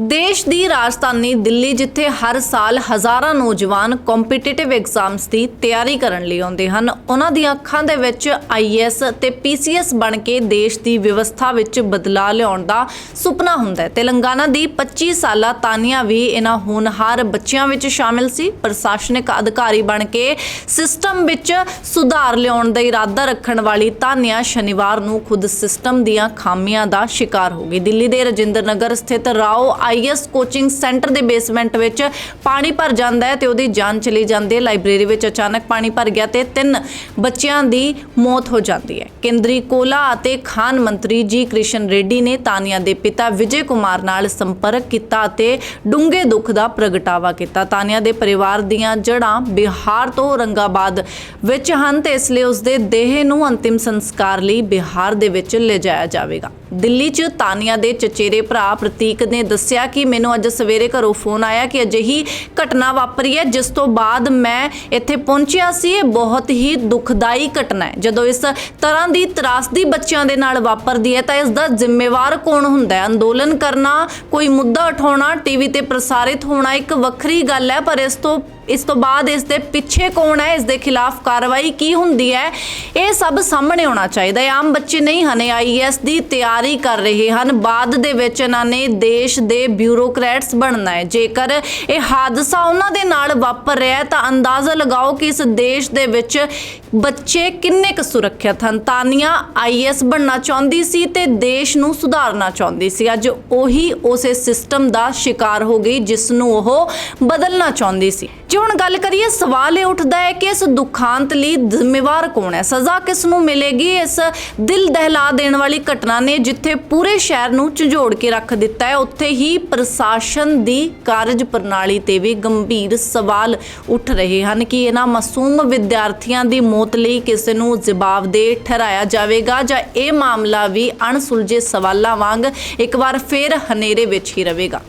ਦੇਸ਼ ਦੀ ਰਾਜਧਾਨੀ ਦਿੱਲੀ, ਜਿੱਥੇ ਹਰ ਸਾਲ ਹਜ਼ਾਰਾਂ ਨੌਜਵਾਨ ਕੰਪੀਟੀਟਿਵ ਐਗਜ਼ਾਮਸ ਦੀ ਤਿਆਰੀ ਕਰਨ ਲਈ ਆਉਂਦੇ ਹਨ, ਉਹਨਾਂ ਦੀਆਂ ਅੱਖਾਂ ਦੇ ਵਿੱਚ ਆਈਐਸ ਤੇ ਪੀਸੀਐਸ ਬਣ ਕੇ ਦੇਸ਼ ਦੀ ਵਿਵਸਥਾ ਵਿੱਚ ਬਦਲਾਅ ਲਿਆਉਣ ਦਾ ਸੁਪਨਾ ਹੁੰਦਾ ਹੈ। ਤੇਲੰਗਾਨਾ ਦੀ 25 ਸਾਲਾ ਤਾਨੀਆ ਵੀ ਇਹਨਾਂ ਹੋਣਹਾਰ ਬੱਚਿਆਂ ਵਿੱਚ ਸ਼ਾਮਿਲ ਸੀ। ਪ੍ਰਸ਼ਾਸਨਿਕ ਅਧਿਕਾਰੀ ਬਣ ਕੇ ਸਿਸਟਮ ਵਿੱਚ ਸੁਧਾਰ ਲਿਆਉਣ ਦਾ ਇਰਾਦਾ ਰੱਖਣ ਵਾਲੀ ਤਾਨੀਆ ਸ਼ਨੀਵਾਰ ਨੂੰ ਖੁਦ ਸਿਸਟਮ ਦੀਆਂ ਖਾਮੀਆਂ ਦਾ ਸ਼ਿਕਾਰ ਹੋ ਗਈ। ਦਿੱਲੀ ਦੇ ਰਜਿੰਦਰ ਨਗਰ ਸਥਿਤ ਰਾਓ ਆਈਐਸ ਕੋਚਿੰਗ ਸੈਂਟਰ ਦੇ ਬੇਸਮੈਂਟ ਵਿੱਚ ਪਾਣੀ ਭਰ ਜਾਂਦਾ ਹੈ ਤੇ ਉਹਦੀ ਜਾਨ ਚਲੀ ਜਾਂਦੀ ਹੈ। ਲਾਇਬ੍ਰੇਰੀ ਵਿੱਚ ਅਚਾਨਕ ਪਾਣੀ ਭਰ ਗਿਆ ਤੇ ਤਿੰਨ ਬੱਚਿਆਂ ਦੀ ਮੌਤ ਹੋ ਜਾਂਦੀ ਹੈ। ਕੇਂਦਰੀ ਕੋਲਾ ਅਤੇ ਖਾਨ ਮੰਤਰੀ ਜੀ ਕ੍ਰਿਸ਼ਨ ਰੈਡੀ ਨੇ ਤਾਨੀਆ ਦੇ ਪਿਤਾ ਵਿਜੇ ਕੁਮਾਰ ਨਾਲ ਸੰਪਰਕ ਕੀਤਾ ਅਤੇ ਡੂੰਘੇ ਦੁੱਖ ਦਾ ਪ੍ਰਗਟਾਵਾ ਕੀਤਾ। ਤਾਨੀਆ ਦੇ ਪਰਿਵਾਰ ਦੀਆਂ ਜੜ੍ਹਾਂ ਬਿਹਾਰ ਤੋਂ ਔਰੰਗਾਬਾਦ ਵਿੱਚ ਹਨ ਤੇ ਇਸ ਲਈ ਉਸ ਦੇ ਦੇਹ ਨੂੰ ਅੰਤਿਮ ਸੰਸਕਾਰ ਲਈ ਬਿਹਾਰ ਦੇ ਵਿੱਚ ਲਿਜਾਇਆ ਜਾਵੇਗਾ। ਦਿੱਲੀ 'ਚ ਤਾਨੀਆ ਦੇ ਚਚੇਰੇ ਭਰਾ ਪ੍ਰਤੀਕ ਨੇ ਦੱਸਿਆ ਦੱਸਿਆ ਕਿ ਮੈਨੂੰ ਅੱਜ ਸਵੇਰੇ ਘਰੋਂ ਫੋਨ ਆਇਆ ਕਿ ਅਜਿਹੀ ਘਟਨਾ ਵਾਪਰੀ ਹੈ, ਜਿਸ ਤੋਂ ਬਾਅਦ ਮੈਂ ਇੱਥੇ ਪਹੁੰਚਿਆ ਸੀ। ਇਹ ਬਹੁਤ ਹੀ ਦੁਖਦਾਈ ਘਟਨਾ ਹੈ। ਜਦੋਂ ਇਸ ਤਰ੍ਹਾਂ ਦੀ ਤਰਾਸਦੀ ਬੱਚਿਆਂ ਦੇ ਨਾਲ ਵਾਪਰਦੀ ਹੈ, ਤਾਂ ਇਸ ਦਾ ਜ਼ਿੰਮੇਵਾਰ ਕੌਣ ਹੁੰਦਾ ਹੈ? ਅੰਦੋਲਨ ਕਰਨਾ, ਕੋਈ ਮੁੱਦਾ ਉਠਾਉਣਾ, ਟੀਵੀ ਤੇ ਪ੍ਰਸਾਰਿਤ ਹੋਣਾ ਇੱਕ ਵੱਖਰੀ ਗੱਲ ਹੈ, ਪਰ ਇਸ ਤੋਂ ਇਸ ਤੋਂ ਬਾਅਦ ਇਸ ਦੇ ਪਿੱਛੇ ਕੌਣ ਹੈ? ਇਸ ਦੇ ਖਿਲਾਫ ਕਾਰਵਾਈ ਕੀ ਹੁੰਦੀ ਹੈ? ਇਹ ਸਭ ਸਾਹਮਣੇ ਆਉਣਾ ਚਾਹੀਦਾ ਹੈ। ਆਮ ਬੱਚੇ ਨਹੀਂ ਹਨ ਆਈਐਸ ਦੀ ਤਿਆਰੀ ਕਰ ਰਹੇ ਹਨ। ਬਾਅਦ ਦੇ ਵਿੱਚ ਇਹਨਾਂ ਨੇ ਦੇਸ਼ ਦੇ ਬਿਊਰੋਕਰੈਟਸ ਬਣਨਾ ਹੈ। ਜੇਕਰ ਇਹ ਹਾਦਸਾ ਉਹਨਾਂ ਦੇ ਨਾਲ ਵਾਪਰ ਰਿਹਾ ਹੈ, ਤਾਂ ਅੰਦਾਜ਼ਾ ਲਗਾਓ ਕਿ ਇਸ ਦੇਸ਼ ਦੇ ਵਿੱਚ ਬੱਚੇ ਕਿੰਨੇ ਕੁ ਸੁਰੱਖਿਅਤ ਹਨ? ਤਾਨੀਆ ਆਈਐਸ ਬਣਨਾ ਚਾਹੁੰਦੀ ਸੀ ਤੇ ਦੇਸ਼ ਨੂੰ ਸੁਧਾਰਨਾ ਚਾਹੁੰਦੀ ਸੀ। ਅੱਜ ਉਹੀ ਉਸੇ ਸਿਸਟਮ ਦਾ ਸ਼ਿਕਾਰ ਹੋ ਗਈ ਜਿਸ ਨੂੰ ਉਹ ਬਦਲਣਾ ਚਾਹੁੰਦੀ ਸੀ। ਜੇ ਹੁਣ ਗੱਲ ਕਰੀਏ, ਸਵਾਲ ਇਹ ਉੱਠਦਾ ਹੈ ਕਿ ਇਸ ਦੁਖਾਂਤ ਲਈ ਜ਼ਿੰਮੇਵਾਰ ਕੌਣ ਹੈ? ਸਜ਼ਾ ਕਿਸ ਨੂੰ ਮਿਲੇਗੀ? ਇਸ ਦਿਲ ਦਹਿਲਾ ਦੇਣ ਵਾਲੀ ਘਟਨਾ ਨੇ ਜਿੱਥੇ ਪੂਰੇ ਸ਼ਹਿਰ ਨੂੰ ਝੰਜੋੜ ਕੇ ਰੱਖ ਦਿੱਤਾ ਹੈ। ਉੱਥੇ ਹੀ ਪ੍ਰਸ਼ਾਸਨ ਦੀ ਕਾਰਜ ਪ੍ਰਣਾਲੀ ਤੇ ਵੀ ਗੰਭੀਰ ਸਵਾਲ ਉੱਠ ਰਹੇ ਹਨ ਕਿ ਇਹਨਾਂ ਮਾਸੂਮ ਵਿਦਿਆਰਥੀਆਂ ਦੀ ਮੌਤ ਲਈ ਕਿਸੇ ਨੂੰ ਜਵਾਬਦੇਹ ਠਹਿਰਾਇਆ ਜਾਵੇਗਾ ਜਾਂ ਇਹ ਮਾਮਲਾ ਵੀ ਅਣਸੁਲਝੇ ਸਵਾਲਾਂ ਵਾਂਗ ਇੱਕ ਵਾਰ ਫੇਰ ਹਨੇਰੇ ਵਿੱਚ ਹੀ ਰਹੇਗਾ।